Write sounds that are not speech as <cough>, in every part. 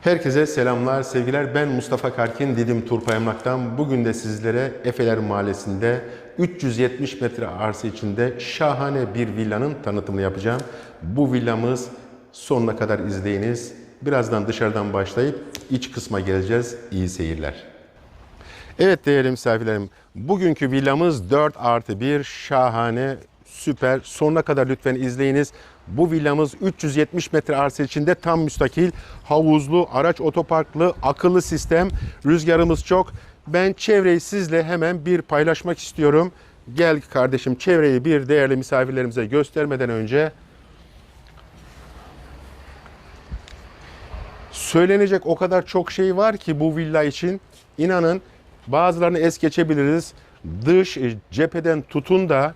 Herkese selamlar, sevgiler. Ben Mustafa Karkin, Didim Turpa Emlak'tan. Bugün de sizlere Efeler Mahallesi'nde 370 metre arsa içinde şahane bir villanın tanıtımını yapacağım. Bu villamız sonuna kadar izleyiniz. Birazdan dışarıdan başlayıp iç kısma geleceğiz. İyi seyirler. Evet değerli misafirlerim, bugünkü villamız 4 artı 1 şahane, süper. Sonuna kadar lütfen izleyiniz. Bu villamız 370 metre arsa içinde tam müstakil, havuzlu, araç otoparklı, akıllı sistem. Rüzgarımız çok. Ben çevreyi sizle hemen bir paylaşmak istiyorum. Gel kardeşim çevreyi bir değerli misafirlerimize göstermeden önce Söylenecek o kadar çok şey var ki bu villa için. İnanın bazılarını es geçebiliriz. Dış cepheden tutun da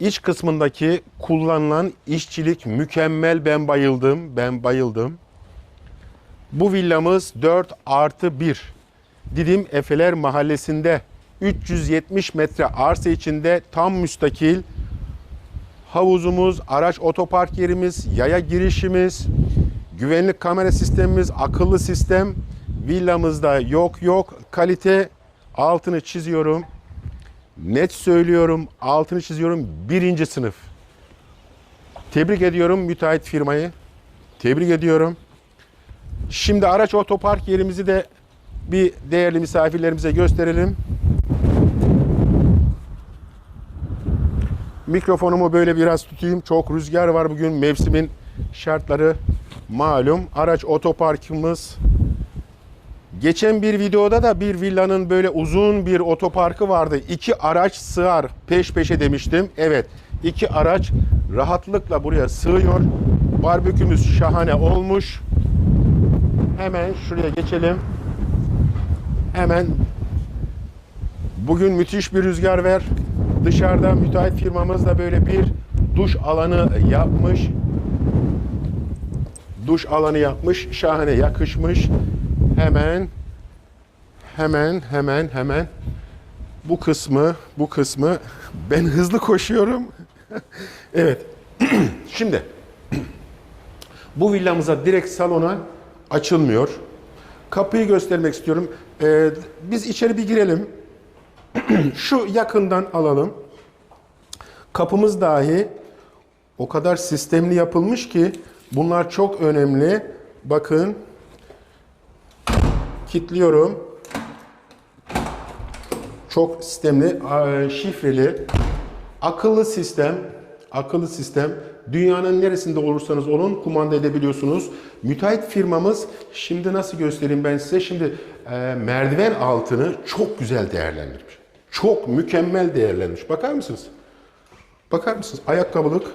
iç kısmındaki kullanılan işçilik mükemmel. Ben bayıldım. Ben bayıldım. Bu villamız 4 artı 1. Didim Efeler Mahallesi'nde 370 metre arsa içinde tam müstakil havuzumuz, araç otopark yerimiz, yaya girişimiz, güvenlik kamera sistemimiz, akıllı sistem villamızda yok yok. Kalite altını çiziyorum. Net söylüyorum, altını çiziyorum. Birinci sınıf. Tebrik ediyorum müteahhit firmayı. Tebrik ediyorum. Şimdi araç otopark yerimizi de bir değerli misafirlerimize gösterelim. Mikrofonumu böyle biraz tutayım. Çok rüzgar var bugün. Mevsimin şartları malum. Araç otoparkımız. Geçen bir videoda da bir villanın böyle uzun bir otoparkı vardı. İki araç sığar peş peşe demiştim. Evet iki araç rahatlıkla buraya sığıyor. Barbekümüz şahane olmuş. Hemen şuraya geçelim. Hemen Bugün müthiş bir rüzgar var. Dışarıda müteahhit firmamız da böyle bir duş alanı yapmış. Duş alanı yapmış. Şahane yakışmış. Hemen hemen hemen hemen bu kısmı bu kısmı ben hızlı koşuyorum. <laughs> evet. <clears throat> Şimdi bu villamıza direkt salona açılmıyor. Kapıyı göstermek istiyorum. Ee, biz içeri bir girelim. <clears throat> Şu yakından alalım. Kapımız dahi o kadar sistemli yapılmış ki bunlar çok önemli. Bakın kilitliyorum. Çok sistemli, a- şifreli, akıllı sistem, akıllı sistem. Dünyanın neresinde olursanız olun kumanda edebiliyorsunuz. Müteahhit firmamız şimdi nasıl göstereyim ben size? Şimdi e, merdiven altını çok güzel değerlendirmiş. Çok mükemmel değerlendirmiş. Bakar mısınız? Bakar mısınız? Ayakkabılık.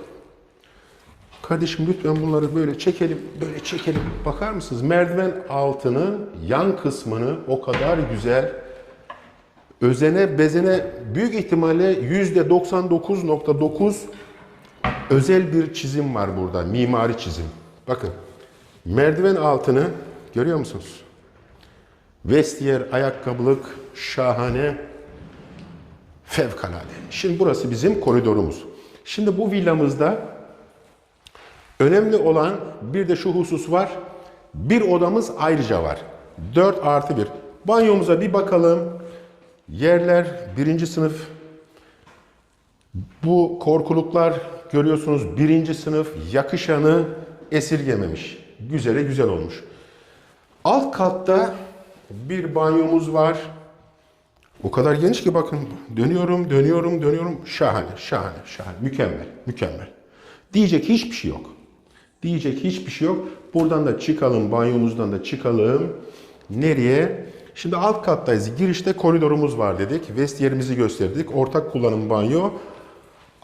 Kardeşim lütfen bunları böyle çekelim, böyle çekelim. Bakar mısınız? Merdiven altını, yan kısmını o kadar güzel özene bezene büyük ihtimalle yüzde 99.9 özel bir çizim var burada. Mimari çizim. Bakın merdiven altını görüyor musunuz? Vestiyer, ayakkabılık şahane. Fevkalade. Şimdi burası bizim koridorumuz. Şimdi bu villamızda önemli olan bir de şu husus var. Bir odamız ayrıca var. 4 artı 1. Banyomuza bir bakalım. Yerler birinci sınıf. Bu korkuluklar görüyorsunuz birinci sınıf yakışanı esirgememiş. Güzele güzel olmuş. Alt katta bir banyomuz var. O kadar geniş ki bakın dönüyorum, dönüyorum, dönüyorum. Şahane, şahane, şahane. Mükemmel, mükemmel. Diyecek hiçbir şey yok. Diyecek hiçbir şey yok. Buradan da çıkalım, banyomuzdan da çıkalım. Nereye? Şimdi alt kattayız. Girişte koridorumuz var dedik. Vestiyerimizi gösterdik. Ortak kullanım banyo.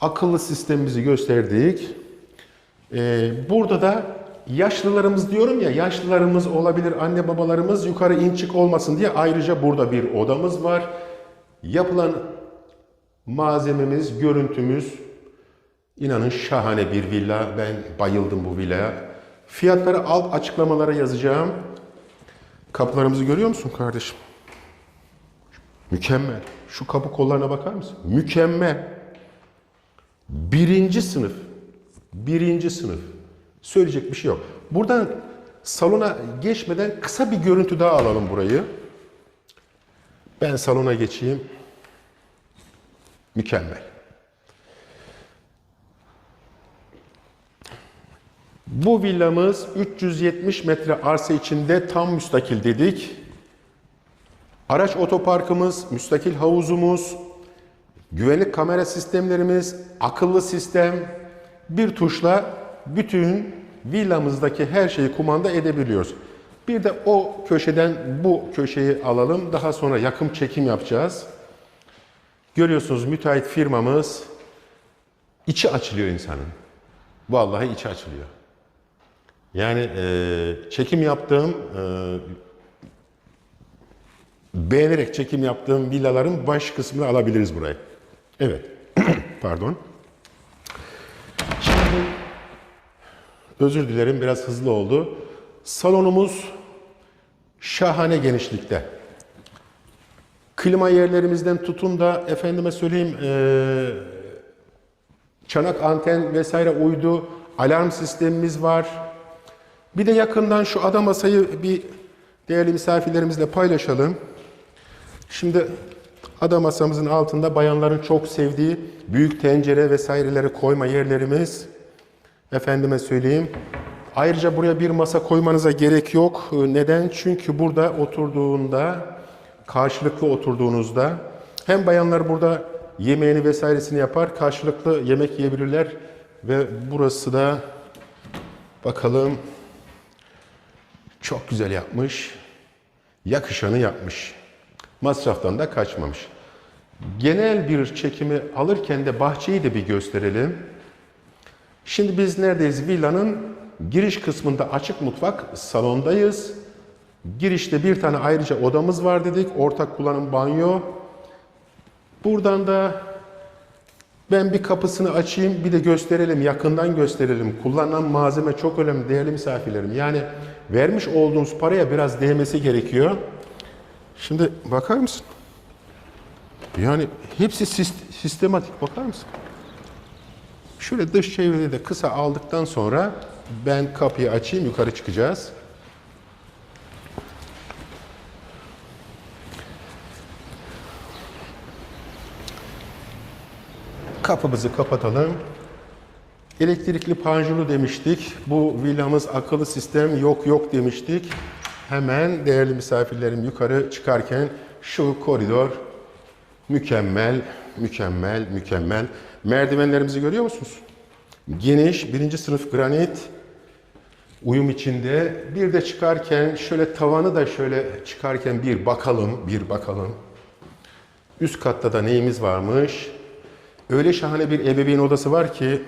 Akıllı sistemimizi gösterdik. Ee, burada da yaşlılarımız diyorum ya, yaşlılarımız olabilir, anne babalarımız yukarı in çık olmasın diye ayrıca burada bir odamız var. Yapılan malzememiz, görüntümüz inanın şahane bir villa. Ben bayıldım bu villaya. Fiyatları alt açıklamalara yazacağım. Kapılarımızı görüyor musun kardeşim? Mükemmel. Şu kapı kollarına bakar mısın? Mükemmel. Birinci sınıf. Birinci sınıf. Söyleyecek bir şey yok. Buradan salona geçmeden kısa bir görüntü daha alalım burayı. Ben salona geçeyim. Mükemmel. Bu villamız 370 metre arsa içinde tam müstakil dedik. Araç otoparkımız, müstakil havuzumuz, güvenlik kamera sistemlerimiz, akıllı sistem bir tuşla bütün villamızdaki her şeyi kumanda edebiliyoruz. Bir de o köşeden bu köşeyi alalım. Daha sonra yakın çekim yapacağız. Görüyorsunuz müteahhit firmamız içi açılıyor insanın. Vallahi içi açılıyor. Yani e, çekim yaptığım, e, beğenerek çekim yaptığım villaların baş kısmını alabiliriz burayı. Evet, <clears throat> pardon. Şimdi, özür dilerim biraz hızlı oldu. Salonumuz şahane genişlikte. Klima yerlerimizden tutun da efendime söyleyeyim e, çanak anten vesaire uydu, alarm sistemimiz var. Bir de yakından şu ada masayı bir değerli misafirlerimizle paylaşalım. Şimdi ada masamızın altında bayanların çok sevdiği büyük tencere vesaireleri koyma yerlerimiz. Efendime söyleyeyim. Ayrıca buraya bir masa koymanıza gerek yok. Neden? Çünkü burada oturduğunda, karşılıklı oturduğunuzda hem bayanlar burada yemeğini vesairesini yapar, karşılıklı yemek yiyebilirler ve burası da bakalım çok güzel yapmış. Yakışanı yapmış. Masraftan da kaçmamış. Genel bir çekimi alırken de bahçeyi de bir gösterelim. Şimdi biz neredeyiz? Villanın giriş kısmında açık mutfak salondayız. Girişte bir tane ayrıca odamız var dedik. Ortak kullanım banyo. Buradan da ben bir kapısını açayım, bir de gösterelim, yakından gösterelim. Kullanılan malzeme çok önemli değerli misafirlerim. Yani vermiş olduğunuz paraya biraz değmesi gerekiyor. Şimdi bakar mısın? Yani hepsi sist- sistematik bakar mısın? Şöyle dış çevreyi de kısa aldıktan sonra ben kapıyı açayım, yukarı çıkacağız. Kapımızı kapatalım. Elektrikli panjurlu demiştik. Bu villamız akıllı sistem yok yok demiştik. Hemen değerli misafirlerim yukarı çıkarken şu koridor mükemmel, mükemmel, mükemmel. Merdivenlerimizi görüyor musunuz? Geniş, birinci sınıf granit uyum içinde. Bir de çıkarken şöyle tavanı da şöyle çıkarken bir bakalım, bir bakalım. Üst katta da neyimiz varmış? Öyle şahane bir ebeveyn odası var ki,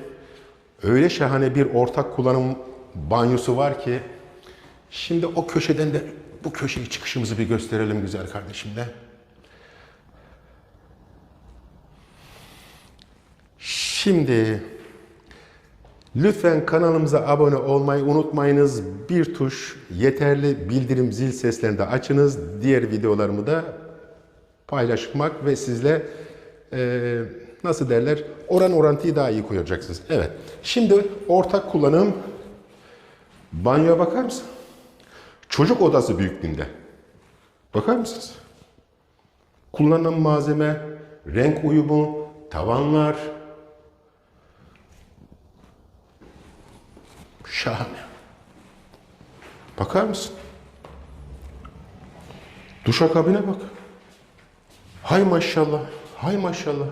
öyle şahane bir ortak kullanım banyosu var ki, şimdi o köşeden de bu köşeyi çıkışımızı bir gösterelim güzel kardeşimle. Şimdi lütfen kanalımıza abone olmayı unutmayınız. Bir tuş yeterli bildirim zil seslerini de açınız. Diğer videolarımı da paylaşmak ve sizle e, nasıl derler oran orantıyı daha iyi koyacaksınız. Evet. Şimdi ortak kullanım banyoya bakar mısın? Çocuk odası büyüklüğünde. Bakar mısınız? Kullanılan malzeme, renk uyumu, tavanlar. Şahane. Bakar mısın? Duşakabine bak. Hay maşallah. Hay maşallah.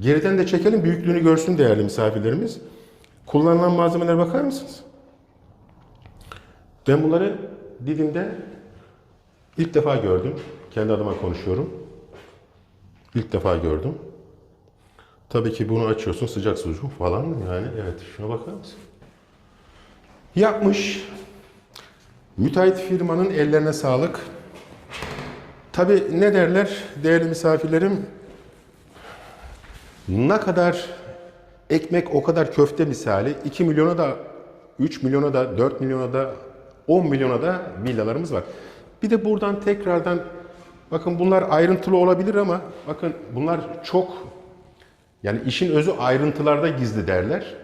Geriden de çekelim büyüklüğünü görsün değerli misafirlerimiz. Kullanılan malzemelere bakar mısınız? Ben bunları Didim'de ilk defa gördüm. Kendi adıma konuşuyorum. İlk defa gördüm. Tabii ki bunu açıyorsun sıcak sucuk falan yani evet şuna bakar mısın? Yapmış. Müteahhit firmanın ellerine sağlık. Tabii ne derler değerli misafirlerim? Ne kadar ekmek o kadar köfte misali 2 milyona da 3 milyona da 4 milyona da 10 milyona da villalarımız var. Bir de buradan tekrardan bakın bunlar ayrıntılı olabilir ama bakın bunlar çok yani işin özü ayrıntılarda gizli derler.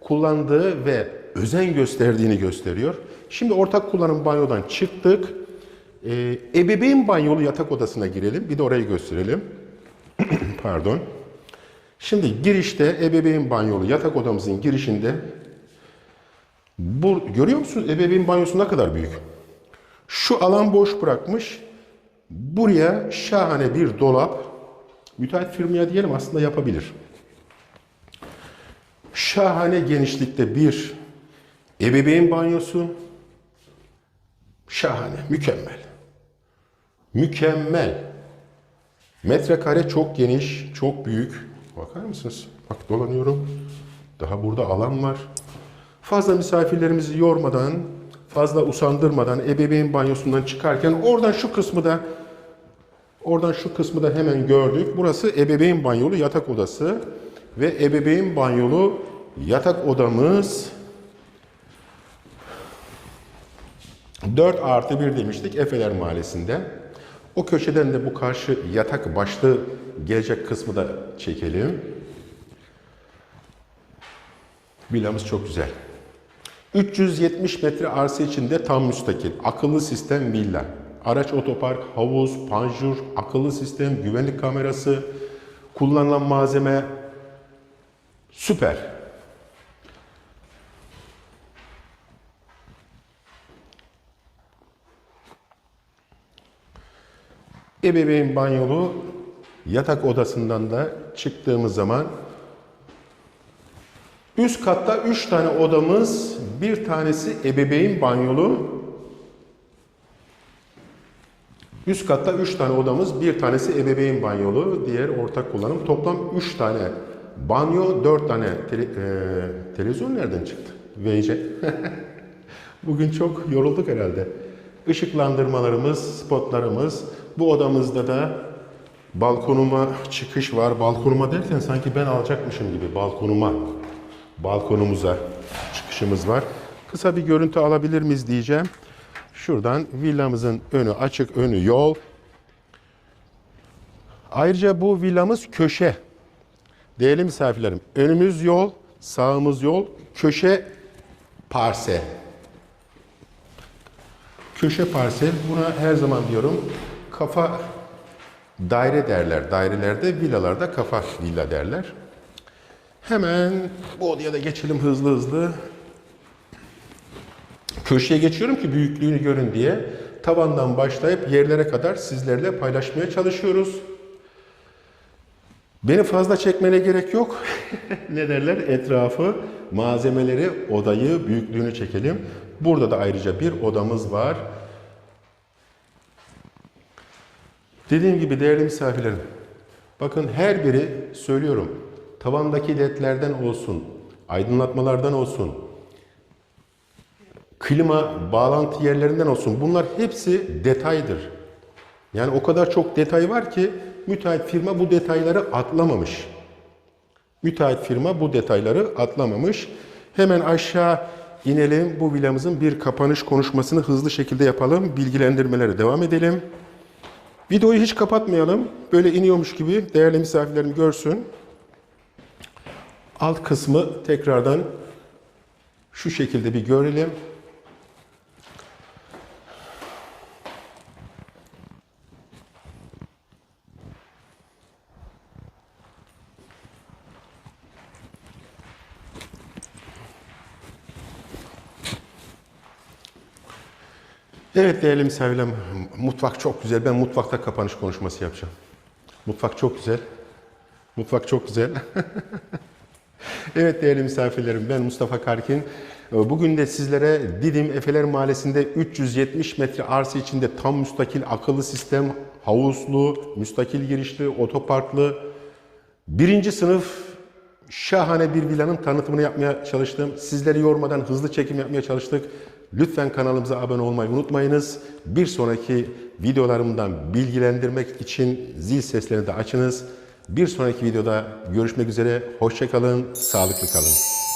Kullandığı ve özen gösterdiğini gösteriyor. Şimdi ortak kullanım banyodan çıktık. Ee, ebeveyn banyolu yatak odasına girelim. Bir de orayı gösterelim. <clears throat> Pardon. Şimdi girişte ebeveyn banyolu yatak odamızın girişinde bu görüyor musunuz ebeveyn banyosu ne kadar büyük? Şu alan boş bırakmış. Buraya şahane bir dolap. Müteahhit firmaya diyelim aslında yapabilir. Şahane genişlikte bir ebeveyn banyosu. Şahane, mükemmel. Mükemmel. Metrekare çok geniş, çok büyük. Bakar mısınız? Bak dolanıyorum. Daha burada alan var. Fazla misafirlerimizi yormadan, fazla usandırmadan ebeveyn banyosundan çıkarken oradan şu kısmı da oradan şu kısmı da hemen gördük. Burası ebeveyn banyolu yatak odası ve ebeveyn banyolu yatak odamız 4 artı 1 demiştik Efeler Mahallesi'nde. O köşeden de bu karşı yatak başlı gelecek kısmı da çekelim. Villamız çok güzel. 370 metre arsa içinde tam müstakil. Akıllı sistem villa. Araç otopark, havuz, panjur, akıllı sistem, güvenlik kamerası, kullanılan malzeme süper. Ebeveyn banyolu yatak odasından da çıktığımız zaman üst katta 3 tane odamız, bir tanesi ebeveyn banyolu. Üst katta 3 tane odamız, bir tanesi ebeveyn banyolu, diğer ortak kullanım. Toplam 3 tane banyo, 4 tane tele, e, televizyon nereden çıktı? VC. <laughs> Bugün çok yorulduk herhalde. Işıklandırmalarımız, spotlarımız. Bu odamızda da balkonuma çıkış var. Balkonuma derken sanki ben alacakmışım gibi balkonuma, balkonumuza çıkışımız var. Kısa bir görüntü alabilir miyiz diyeceğim. Şuradan villamızın önü açık, önü yol. Ayrıca bu villamız köşe. Değerli misafirlerim, önümüz yol, sağımız yol, köşe parse. Köşe parsel, buna her zaman diyorum kafa daire derler. Dairelerde, villalarda kafa villa derler. Hemen bu odaya da geçelim hızlı hızlı. Köşeye geçiyorum ki büyüklüğünü görün diye. Tavandan başlayıp yerlere kadar sizlerle paylaşmaya çalışıyoruz. Beni fazla çekmene gerek yok. ne derler? Etrafı, malzemeleri, odayı, büyüklüğünü çekelim. Burada da ayrıca bir odamız var. Dediğim gibi değerli misafirlerim, bakın her biri söylüyorum, tavandaki ledlerden olsun, aydınlatmalardan olsun, klima bağlantı yerlerinden olsun bunlar hepsi detaydır. Yani o kadar çok detay var ki müteahhit firma bu detayları atlamamış. Müteahhit firma bu detayları atlamamış. Hemen aşağı inelim. Bu villamızın bir kapanış konuşmasını hızlı şekilde yapalım. Bilgilendirmelere devam edelim. Videoyu hiç kapatmayalım. Böyle iniyormuş gibi değerli misafirlerim görsün. Alt kısmı tekrardan şu şekilde bir görelim. Evet değerli misafirlerim, mutfak çok güzel. Ben mutfakta kapanış konuşması yapacağım. Mutfak çok güzel. Mutfak çok güzel. <laughs> evet değerli misafirlerim, ben Mustafa Karkin. Bugün de sizlere Didim Efeler Mahallesi'nde 370 metre arsa içinde tam müstakil akıllı sistem, havuzlu, müstakil girişli, otoparklı, birinci sınıf şahane bir villanın tanıtımını yapmaya çalıştım. Sizleri yormadan hızlı çekim yapmaya çalıştık. Lütfen kanalımıza abone olmayı unutmayınız. Bir sonraki videolarımdan bilgilendirmek için zil seslerini de açınız. Bir sonraki videoda görüşmek üzere. Hoşçakalın, sağlıklı kalın.